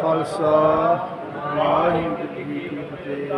خالصہ واحد کی فتح